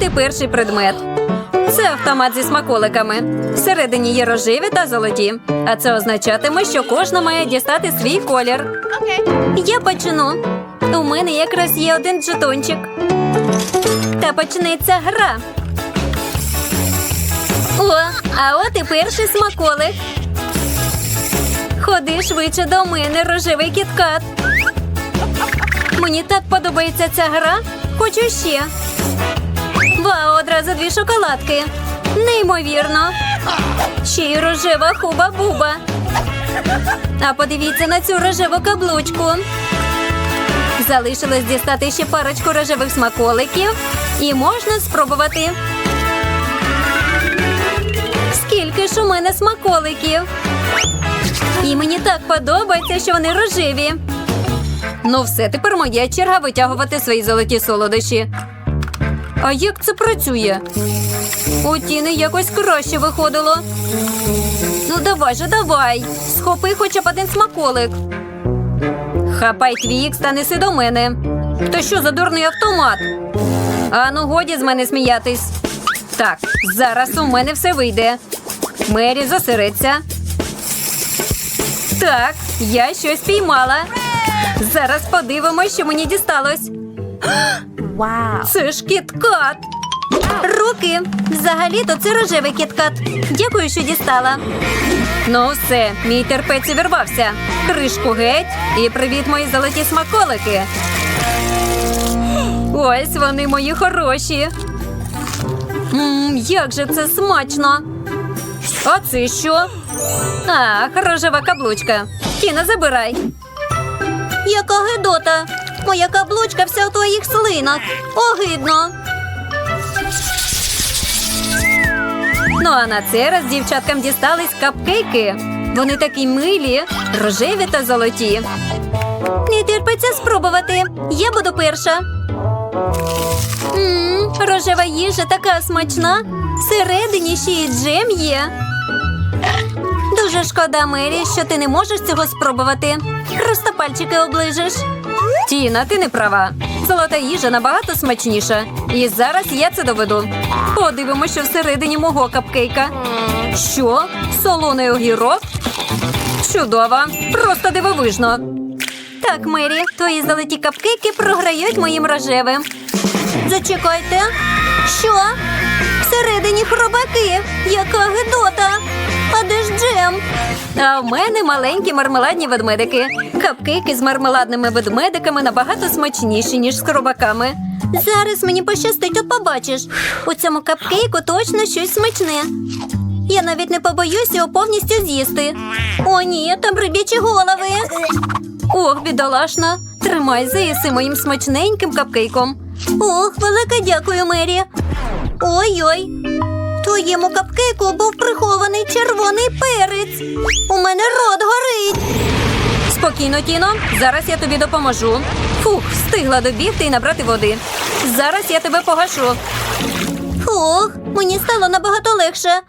і перший предмет. Це автомат зі смаколиками. Всередині є рожеві та золоті. А це означатиме, що кожна має дістати свій колір. Я почну. У мене якраз є один жетончик. Та почнеться гра. О, а от і перший смаколик. Ходи швидше до мене, рожевий кіткат. Мені так подобається ця гра. Хочу ще. Вау, одразу дві шоколадки. Неймовірно. Ще й рожева хуба-буба. А подивіться на цю рожеву каблучку. Залишилось дістати ще парочку рожевих смаколиків. І можна спробувати. Скільки ж у мене смаколиків. І мені так подобається, що вони рожеві. Ну, все, тепер моя черга витягувати свої золоті солодощі. А як це працює? У тіни якось краще виходило. Ну, давай же, давай. Схопи хоча б один смаколик. Хапай твікс та неси до мене. То що за дурний автомат? А ну годі з мене сміятись. Так, зараз у мене все вийде. Мері зосередься. Так, я щось піймала. Зараз подивимось, що мені дісталось. Вау. Це ж кіткат. Руки. Взагалі-то це рожевий кіткат. Дякую, що дістала. Ну, все, мій терпець увірвався. Кришку геть і привіт, мої золоті смаколики. Ось вони мої хороші. Мм, як же це смачно. А це що? Ах, рожева каблучка. Тіна, забирай. Яка гидота! Моя каблучка вся у твоїх слинах. Огидно. Ну а на цей раз дівчаткам дістались капкейки. Вони такі милі, рожеві та золоті. Не терпиться спробувати. Я буду перша. Мм, рожева їжа така смачна. Всередині ще й джем є. Дуже шкода, Мері, що ти не можеш цього спробувати. Просто пальчики оближеш. Тіна, ти не права. Золота їжа набагато смачніша. І зараз я це доведу. Подивимося, що всередині мого капкейка. Що? Солоний огірок? Чудово! Просто дивовижно. Так, Мері, твої золоті капкейки програють моїм рожевим. Зачекайте. Що? Всередині хробаки. Яка гидота. А де ж джем? А в мене маленькі мармеладні ведмедики. Капкейки з мармеладними ведмедиками набагато смачніші, ніж з хробаками. Зараз мені пощастить, от побачиш. У цьому капкейку точно щось смачне. Я навіть не побоюсь його повністю з'їсти. О, ні, там рибічі голови. Ох, бідолашна. Тримай, заїси моїм смачненьким капкейком. Ох, велике дякую, Мері. Ой-ой. Твоєму капкейку був прихований червоний перець. У мене рот горить. Спокійно, Тіно. Зараз я тобі допоможу. Фух, встигла добігти і набрати води. Зараз я тебе погашу. Фух, мені стало набагато легше.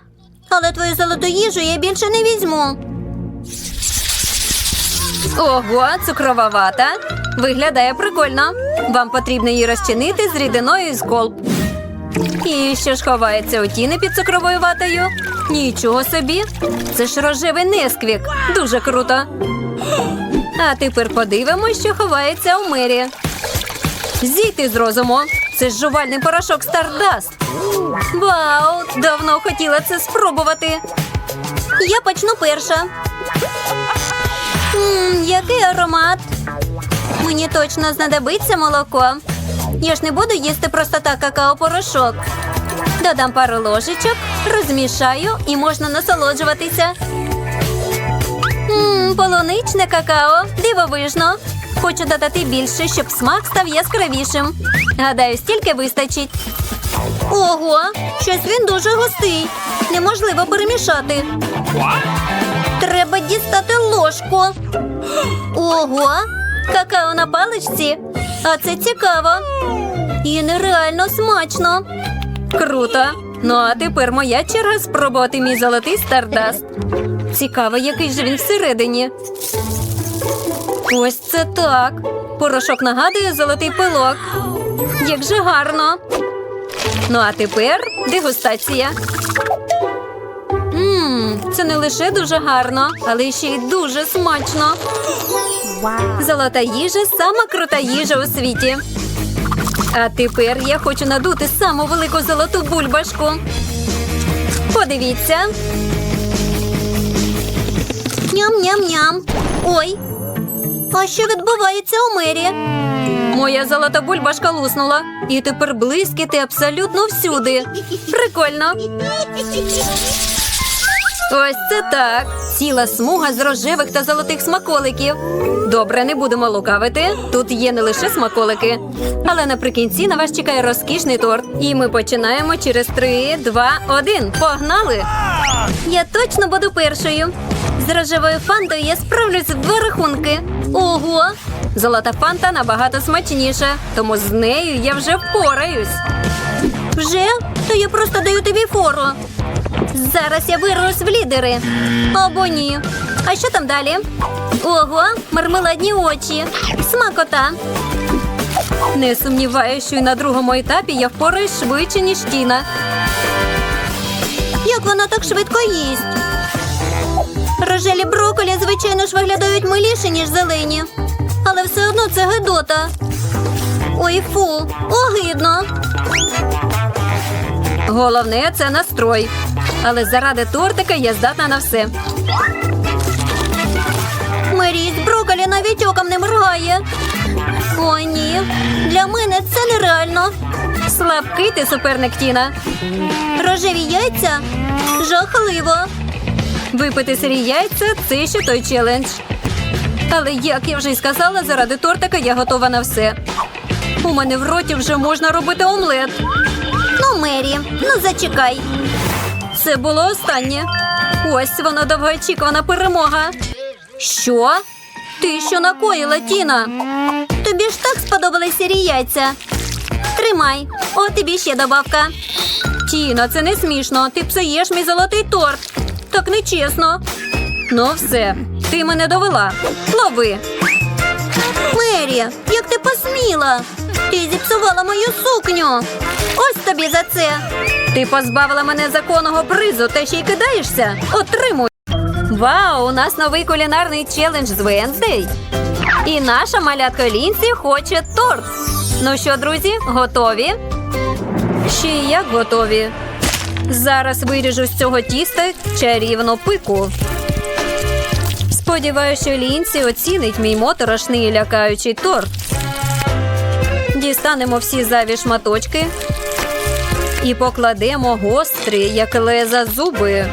Але твою золоту їжу я більше не візьму. Ого, цукрова вата. Виглядає прикольно. Вам потрібно її розчинити з рідиною з колб. І що ж ховається у тіни під цукровою ватою? Нічого собі. Це ж рожевий несквік. Дуже круто. А тепер подивимось, що ховається у мері. Зійти з розуму. Це ж жувальний порошок Стардаст. Вау! Давно хотіла це спробувати. Я почну перша. Ммм, який аромат. Мені точно знадобиться молоко. Я ж не буду їсти просто так какао-порошок. Додам пару ложечок, розмішаю і можна насолоджуватися. Ммм, полуничне какао, дивовижно. Хочу додати більше, щоб смак став яскравішим. Гадаю, стільки вистачить. Ого, щось він дуже густий. Неможливо перемішати. Треба дістати ложку. Ого, какао на паличці. А це цікаво. І нереально смачно. Круто. Ну а тепер моя черга спробувати мій золотий стардаст. Цікаво, який же він всередині. Ось це так. Порошок нагадує золотий пилок. Як же гарно. Ну а тепер дегустація. Ммм, це не лише дуже гарно, але ще й дуже смачно. Золота їжа сама крута їжа у світі. А тепер я хочу надути саму велику золоту бульбашку. Подивіться. Ням-ням-ням. Ой. А що відбувається у мері? Моя золота бульбашка луснула. І тепер блискіти абсолютно всюди. Прикольно. Ось це так. Ціла смуга з рожевих та золотих смаколиків. Добре, не будемо лукавити. Тут є не лише смаколики. Але наприкінці на вас чекає розкішний торт. І ми починаємо через 3, 2, 1. Погнали! Я точно буду першою. З рожевою фантою я справлюсь в два рахунки. Ого! Золота фанта набагато смачніша, тому з нею я вже впораюсь. Вже? То я просто даю тобі фору. Зараз я вирвусь в лідери. Або ні. А що там далі? Ого, мармеладні очі. Смакота. Не сумніваюся, що і на другому етапі я впораюсь швидше, ніж Тіна. Як вона так швидко їсть? Рожелі броколі, звичайно ж, виглядають миліше, ніж зелені. Але все одно це гидота. Ой, фу, огидно. Головне це настрой. Але заради тортика я здатна на все. Мері з броколі навіть оком не моргає. О, ні. Для мене це нереально. Слабкий ти суперник Тіна. Рожеві яйця? Жахливо. Випити сирі яйця це ще той челендж. Але як я вже й сказала, заради тортика я готова на все. У мене в роті вже можна робити омлет. Ну, Мері, ну зачекай. Це було останнє. Ось вона довгоочікувана перемога. Що? Ти що накоїла, Тіна? Тобі ж так сподобались сірі яйця. Тримай, от тобі ще добавка. Тіна, це не смішно. Ти псуєш мій золотий торт. Так нечесно. Ну, все, ти мене довела. Лови. Мері, як ти посміла? Ти зіпсувала мою сукню. Ось тобі за це. Ти позбавила мене законного призу та ще й кидаєшся? Отримуй. Вау, у нас новий кулінарний челендж з Венздей. І наша малятка Лінсі хоче торт. Ну що, друзі, готові? Ще й як готові. Зараз виріжу з цього тіста чарівну пику. Сподіваюся, що Лінсі оцінить мій моторошний і лякаючий торт. Дістанемо всі зайві шматочки і покладемо гострі, як леза зуби.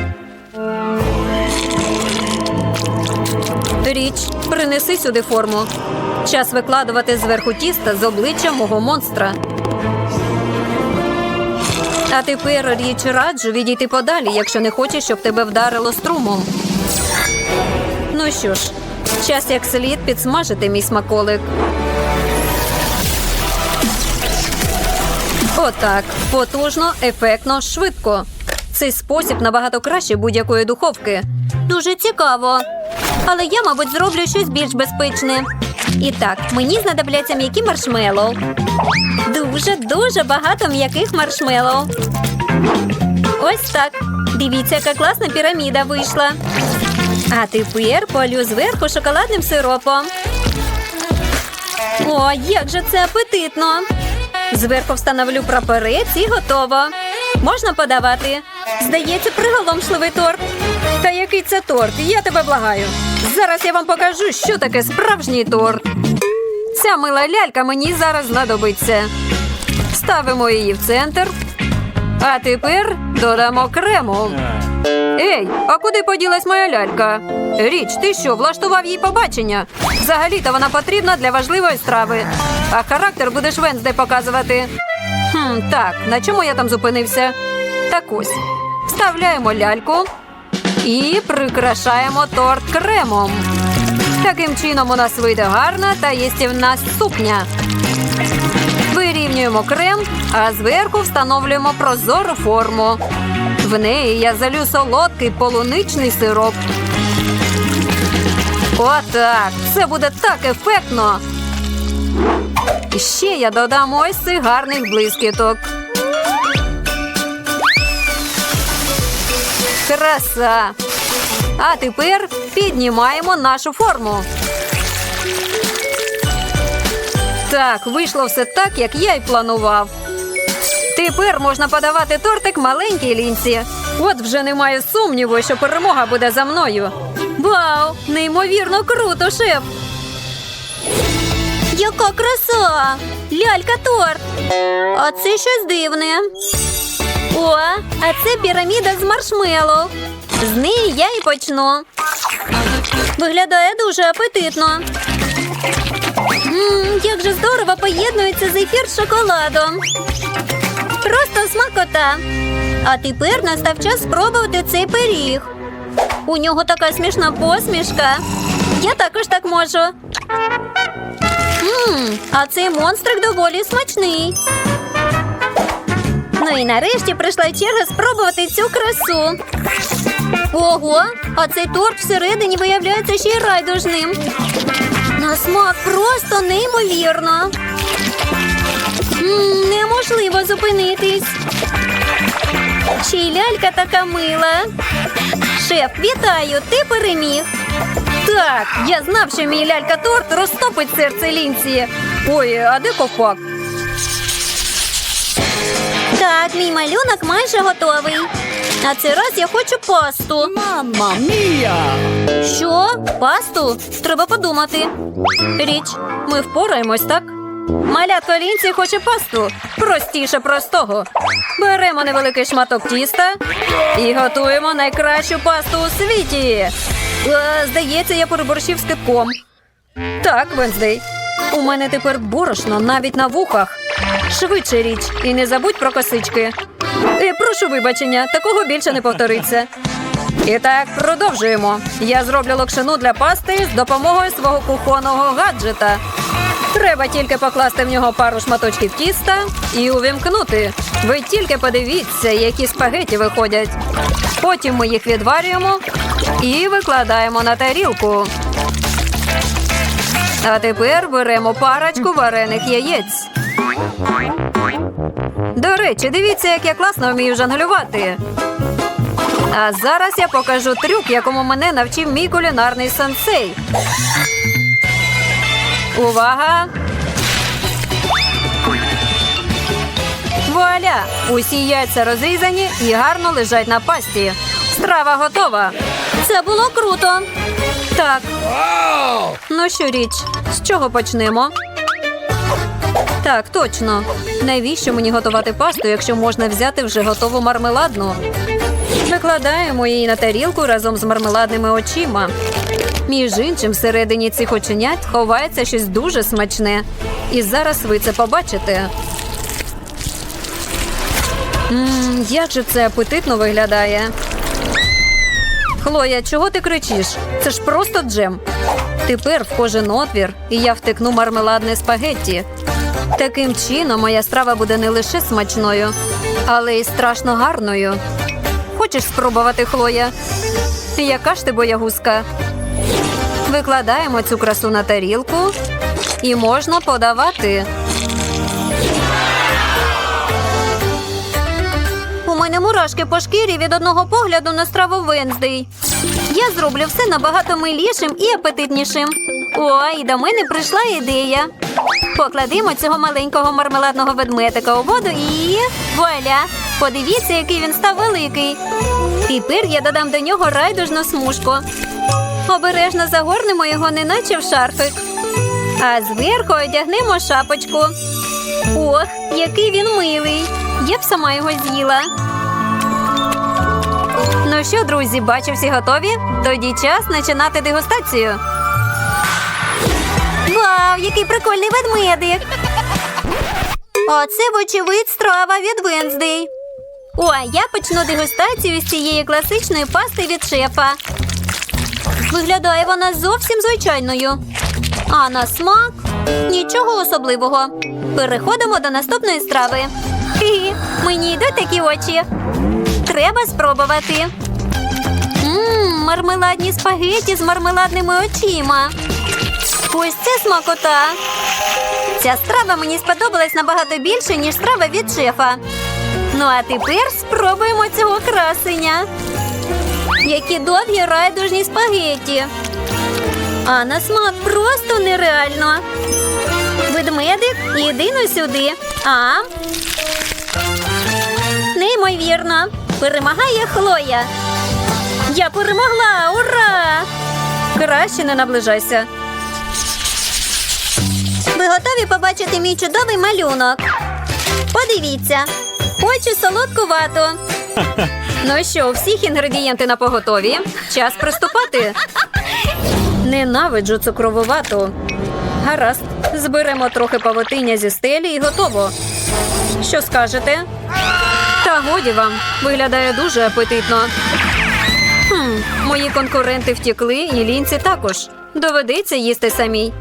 Річ, принеси сюди форму. Час викладувати зверху тіста з обличчя мого монстра. А тепер річ раджу відійти подалі, якщо не хочеш, щоб тебе вдарило струмом. Ну що ж, час як слід підсмажити мій смаколик. Отак. Потужно, ефектно, швидко. Цей спосіб набагато краще будь-якої духовки. Дуже цікаво. Але я, мабуть, зроблю щось більш безпечне. І так, мені знадобляться м'які маршмеллоу. Дуже дуже багато м'яких маршмеллоу. Ось так. Дивіться, яка класна піраміда вийшла. А тепер полю зверху шоколадним сиропом. О, як же це апетитно! Зверху встановлю прапорець і готово. Можна подавати. Здається, приголомшливий торт. Та який це торт? Я тебе благаю. Зараз я вам покажу, що таке справжній торт. Ця мила лялька мені зараз знадобиться. Ставимо її в центр. А тепер додамо крему. Ей, а куди поділась моя лялька? Річ, ти що, влаштував їй побачення? Взагалі-то вона потрібна для важливої страви. А характер будеш Венздей показувати. Хм, Так, на чому я там зупинився? Так ось. Вставляємо ляльку і прикрашаємо торт кремом. Таким чином у нас вийде гарна та їстівна сукня розрівнюємо крем, а зверху встановлюємо прозору форму. В неї я залю солодкий полуничний сироп. Отак. Це буде так ефектно. Ще я додам ось цих гарних блискіток. Краса. А тепер піднімаємо нашу форму. Так, вийшло все так, як я й планував. Тепер можна подавати тортик маленькій лінці. От вже немає сумніву, що перемога буде за мною. Вау! Неймовірно круто, шеф! Яка краса! Лялька торт! А це щось дивне. О, а це піраміда з маршмеллоу. З неї я і почну. Виглядає дуже апетитно. Мм, як же здорово поєднується зефір з шоколадом. Просто смакота. А тепер настав час спробувати цей пиріг. У нього така смішна посмішка. Я також так можу. Мм, а цей монстрик доволі смачний. Ну і нарешті прийшла черга спробувати цю красу. Ого, а цей торт всередині виявляється ще й райдужним. Смак просто неймовірно. М, неможливо зупинитись. Ще лялька така мила. Шеф, вітаю, ти переміг. Так, я знав, що мій лялька торт розтопить серце лінці. Ой, а де ковпак? Так, мій малюнок майже готовий. А цей раз я хочу пасту. Mamma mia! Що? Пасту? Треба подумати. Річ, ми впораємось, так? Малятко лінці хоче пасту. Простіше простого. Беремо невеликий шматок тіста і готуємо найкращу пасту у світі. Е, здається, я переборщив з китком. Так, Венздей. У мене тепер борошно навіть на вухах. Швидше річ, і не забудь про косички. Прошу вибачення, такого більше не повториться. І так, продовжуємо. Я зроблю локшину для пасти з допомогою свого кухонного гаджета. Треба тільки покласти в нього пару шматочків тіста і увімкнути. Ви тільки подивіться, які спагеті виходять. Потім ми їх відварюємо і викладаємо на тарілку. А тепер беремо парочку варених яєць. До речі, дивіться, як я класно вмію жонглювати. А зараз я покажу трюк, якому мене навчив мій кулінарний сенсей. Увага! Вуаля! Усі яйця розрізані і гарно лежать на пасті. Страва готова. Це було круто. Так. Ну що річ, з чого почнемо? Так, точно. Навіщо мені готувати пасту, якщо можна взяти вже готову мармеладну? Викладаємо її на тарілку разом з мармеладними очима. Між іншим, всередині цих оченят ховається щось дуже смачне. І зараз ви це побачите. Мм, як же це апетитно виглядає. Хлоя, чого ти кричиш? Це ж просто джем. Тепер в кожен отвір і я втекну мармеладне спагетті. Таким чином моя страва буде не лише смачною, але й страшно гарною. Хочеш спробувати, Хлоя? Яка ж ти боягузка? Викладаємо цю красу на тарілку і можна подавати. У мене мурашки по шкірі від одного погляду на страву Венздей. Я зроблю все набагато милішим і апетитнішим. О, і до мене прийшла ідея. Покладемо цього маленького мармеладного ведмедика у воду і вуаля! Подивіться, який він став великий. Тепер я додам до нього райдужну смужку. Обережно загорнемо його, неначе в шарфик. А зверху одягнемо шапочку. Ох, який він милий. Я б сама його з'їла. Ну що, друзі, бачу, всі готові? Тоді час починати дегустацію. Вау, який прикольний ведмедик! Оце, вочевидь, страва від Венздей. О, я почну дегустацію з цієї класичної пасти від шефа. Виглядає вона зовсім звичайною. А на смак нічого особливого. Переходимо до наступної страви. Хі, мені йдуть такі очі. Треба спробувати. Мм, мармеладні спагеті з мармеладними очима. Ось це смакота. Ця страва мені сподобалась набагато більше, ніж страва від шефа. Ну а тепер спробуємо цього красення. Які довгі райдужні спагетті. А на смак просто нереально. Ведмедик, іди ну сюди. А? Неймовірно. Перемагає Хлоя. Я перемогла! Ура! Краще не наближайся. Ви готові побачити мій чудовий малюнок? Подивіться. Хочу солодку вату. Ну що, у всіх інгредієнти на поготові? Час приступати. Ненавиджу цукрову вату. Гаразд, зберемо трохи павутиння зі стелі і готово. Що скажете? Та годі вам, виглядає дуже апетитно. Хм, мої конкуренти втікли, і лінці також. Доведеться їсти самій.